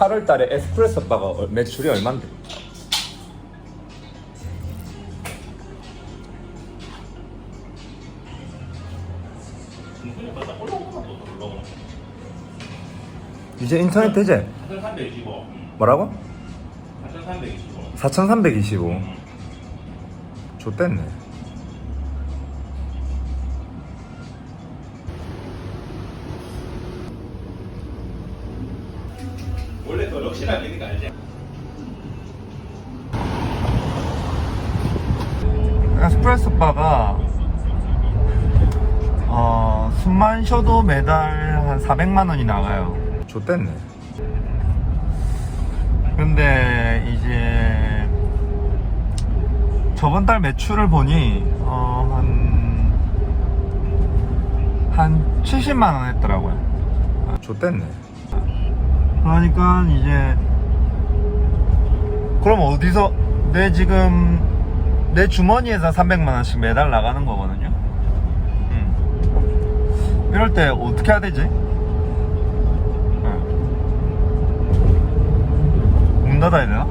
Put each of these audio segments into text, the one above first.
8월 달에 에스프레소 바가 얼- 매출이 얼만데? 이제 인터넷 되지? 4,325. 뭐라고? 4,325. 4325 좋댔네 또 럭시랑 있는 거 알지? 에스프레소 바가 어, 숨만 쉬어도 매달 한 400만 원이 나가요. 좋댔네. 근데 이제 저번 달 매출을 보니 어, 한, 한 70만 원 했더라고요. 아, 좋댔네. 그러니까 이제 그럼 어디서 내 지금 내 주머니에서 300만 원씩 매달 나가는 거거든요. 음. 이럴 때 어떻게 해야 되지? 응. 문 닫아야 되나?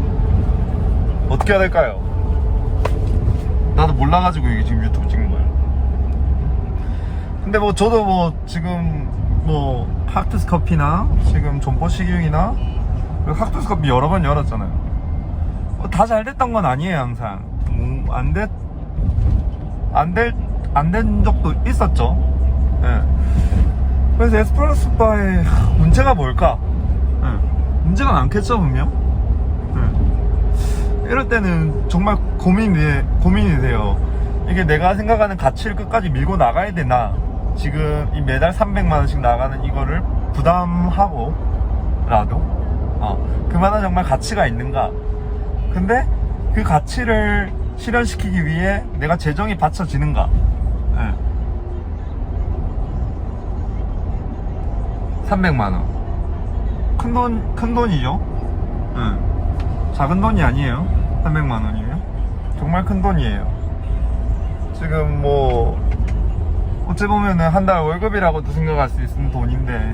어떻게 해야 될까요? 나도 몰라가지고 이게 지금 유튜브 찍는 거야. 근데 뭐 저도 뭐 지금 뭐 칵투스 커피나 지금 존버 식용이나 칵투스 커피 여러 번 열었잖아요. 다 잘 됐던 건 아니에요 항상 음, 안 됐, 안 될, 안 된 적도 있었죠 예. 그래서 에스프레소 바의 문제가 뭘까 예. 문제가 많겠죠 분명 예. 이럴 때는 정말 고민이, 돼- 고민이 돼요 이게 내가 생각하는 가치를 끝까지 밀고 나가야 되나 지금 이 매달 300만 원씩 나가는 이거를 부담하고 라도 어, 그만한 정말 가치가 있는가 근데 그 가치를 실현시키기 위해 내가 재정이 받쳐지는가? 예. 300만 원. 큰 돈, 큰 돈이죠? 예. 작은 돈이 아니에요. 300만 원이면. 정말 큰 돈이에요. 지금 뭐, 어찌 보면은 한 달 월급이라고도 생각할 수 있는 돈인데,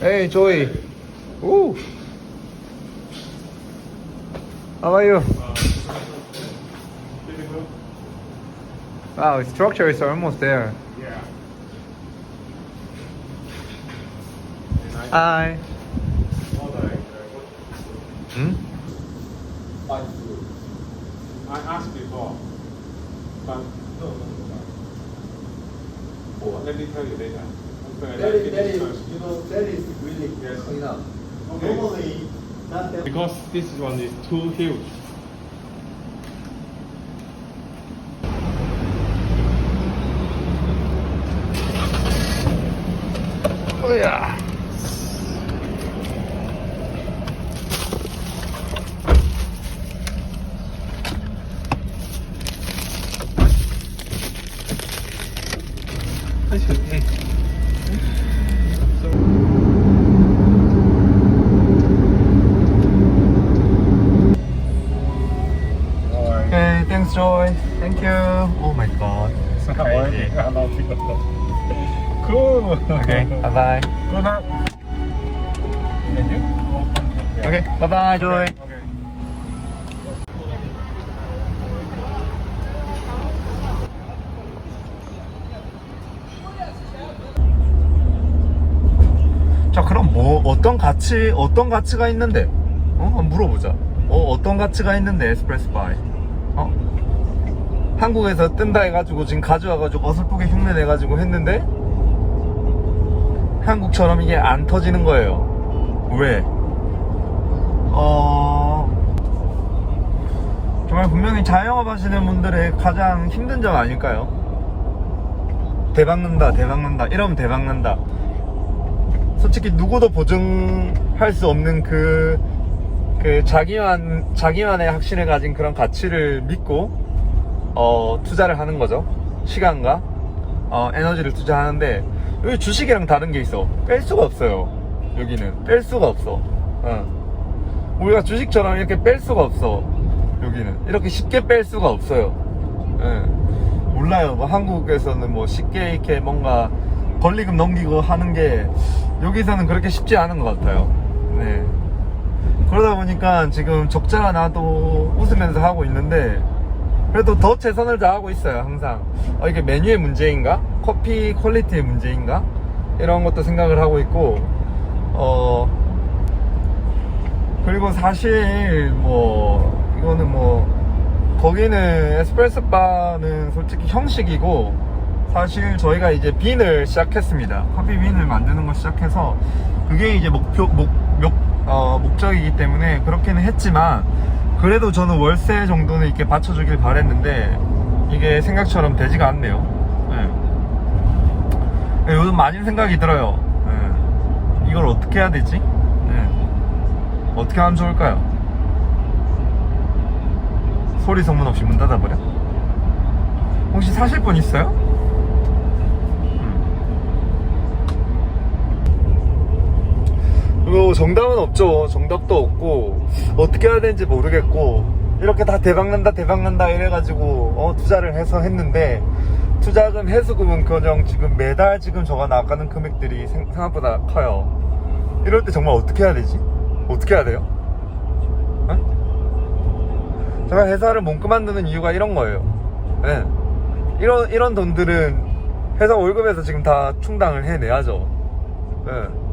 Hey, Joey. Ooh. How are you? Wow, structure is almost there. Hi. Hmm? I asked before, but no, no, no. Let me tell you later. After I that, is, that, is, you know, that is really Yes. clean up. Okay. Normally, not that. Because this one is too huge. Oh yeah. Okay, thanks Joy. Thank you. Oh my god. How are you? Cool. Okay, bye bye. Good luck. And you? Okay, bye bye Joy. Okay. 어떤 가치 어떤 가치가 있는데? 어 한번 물어보자. 어 어떤 가치가 있는데 에스프레소 바에 어? 한국에서 뜬다 해가지고 지금 가져와가지고 어설프게 흉내 내가지고 했는데? 한국처럼 이게 안 터지는 거예요. 왜? 어 정말 분명히 자영업 하시는 분들의 가장 힘든 점 아닐까요? 대박 난다 대박 난다. 이러면 대박 난다 솔직히 누구도 보증할 수 없는 그, 그 자기만, 자기만의 확신을 가진 그런 가치를 믿고, 어, 투자를 하는 거죠. 시간과, 어, 에너지를 투자하는데, 여기 주식이랑 다른 게 있어. 뺄 수가 없어요. 여기는. 뺄 수가 없어. 어. 우리가 주식처럼 이렇게 뺄 수가 없어. 여기는 이렇게 쉽게 뺄 수가 없어요. 예. 몰라요. 뭐 한국에서는 뭐 쉽게 이렇게 뭔가 권리금 넘기고 하는 게 여기서는 그렇게 쉽지 않은 것 같아요. 네. 그러다 보니까 지금 적자 나도 웃으면서 하고 있는데 그래도 더 최선을 다하고 있어요 항상 어, 이게 메뉴의 문제인가 커피 퀄리티의 문제인가 이런 것도 생각을 하고 있고 어 그리고 사실 뭐 이거는 뭐 거기는 에스프레소 바는 솔직히 형식이고 사실 저희가 이제 빈을 시작했습니다 커피 빈을 만드는 거 시작해서 그게 이제 목표 목, 목, 어, 목적이기 때문에 그렇게는 했지만 그래도 저는 월세 정도는 이렇게 받쳐주길 바랬는데 이게 생각처럼 되지가 않네요 네. 요즘 많은 생각이 들어요 네. 이걸 어떻게 해야 되지? 네. 어떻게 하면 좋을까요? 소리 소문 없이 문 닫아버려? 혹시 사실 분 있어요? 정답은 없죠. 정답도 없고 어떻게 해야 되는지 모르겠고 이렇게 다 대박난다 대박난다 이래가지고 어, 투자를 해서 했는데 투자금 해수금은커녕 지금 매달 지금 저가 나가는 금액들이 생, 생각보다 커요. 이럴 때 정말 어떻게 해야 되지? 어떻게 해야 돼요? 어? 제가 회사를 못 그만두는 이유가 이런 거예요. 예. 이런 이런 돈들은 회사 월급에서 지금 다 충당을 해내야죠. 예.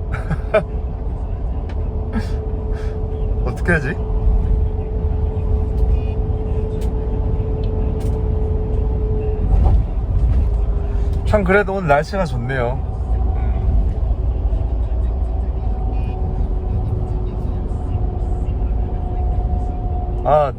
어떻게 하지? 참 그래도 오늘 날씨가 좋네요. 아